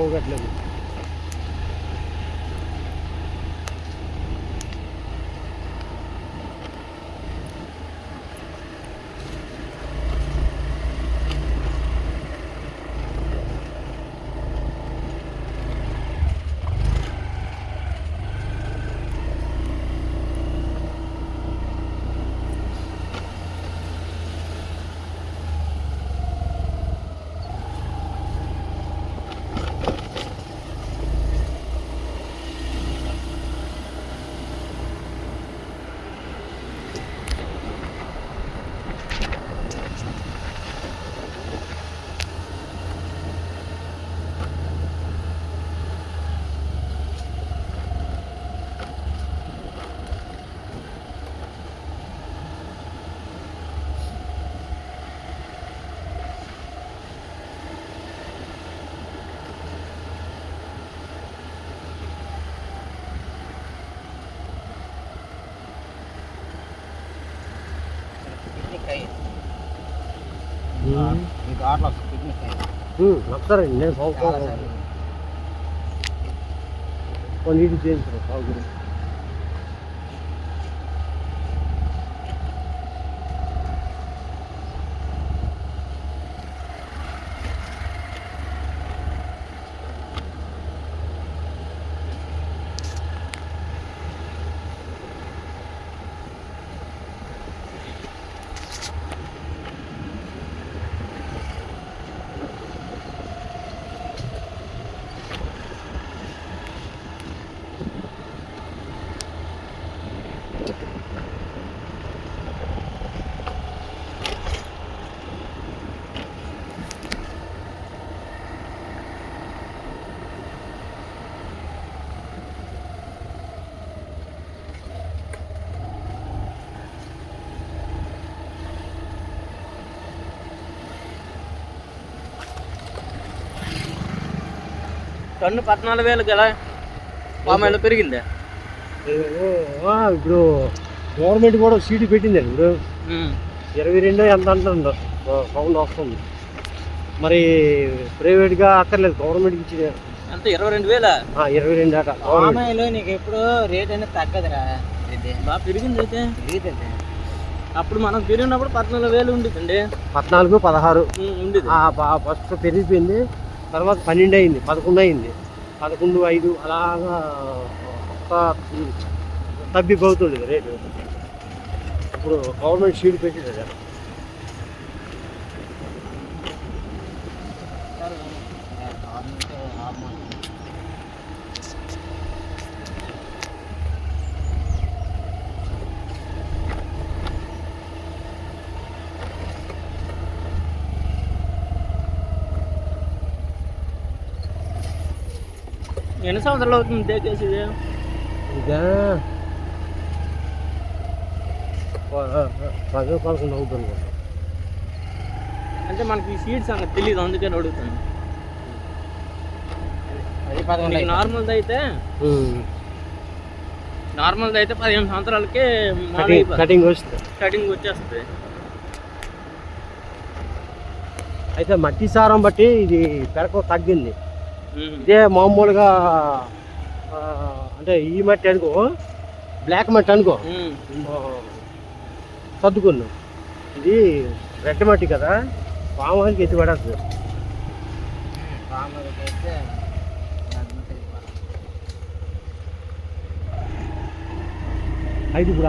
ओघाटलं వస్తారండి నేను సార్లు. కొన్ని చేయించాను బాగుంది టన్ను పద్నాలుగు వేలు కదా? పామాయిల్ పెరిగిందే? ఇప్పుడు గవర్నమెంట్ కూడా సీటు పెట్టిందండి. ఇప్పుడు ఇరవై రెండో ఎంత అంటుందో సౌండ్ వస్తుంది. మరి ప్రైవేట్గా అక్కర్లేదు గవర్నమెంట్కి ఇచ్చిన. అంత ఇరవై రెండు వేల? ఇరవై రెండు అట పామాయిల్ నీకు ఎప్పుడు రేట్ అనేది తగ్గదురా. బాగా పెరిగింది అయితే. తెలియదండి అప్పుడు మనం పెరిగినప్పుడు పద్నాలుగు వేలు ఉండేదండి పద్నాలుగు పదహారు. ఉండేది ఫస్ట్ పెరిగిపోయింది. తర్వాత పన్నెండు అయింది పదకొండు అయింది. పదకొండు ఐదు అలాగా ఒక్క తగ్గిపోతుంది రేటు. ఇప్పుడు గవర్నమెంట్ షీడ్ పెట్టింది సార్ ఎన్ని సంవత్సరాలు అవుతుంది దేకేసి ఇది ఇదా పదో పదకొండు అవుతుంది. అంటే మనకి ఈ సీడ్స్ అంత తెలియదు అందుకని అడుగుతాను. నార్మల్ది అయితే. నార్మల్ది అయితే పదిహేను సంవత్సరాలకే కటింగ్ వస్తుంది కటింగ్ వచ్చేస్తుంది అయితే మట్టి సారం బట్టి ఇది పెరక తగ్గింది. ఇదే మామూలుగా అంటే ఈ మట్టి అనుకో బ్లాక్ మట్టి అనుకో. సర్దుకున్నాం. ఇది రెడ్ మట్టి కదా పామాయిల్కి ఎత్తి పడద్దు అయితే ఇప్పుడు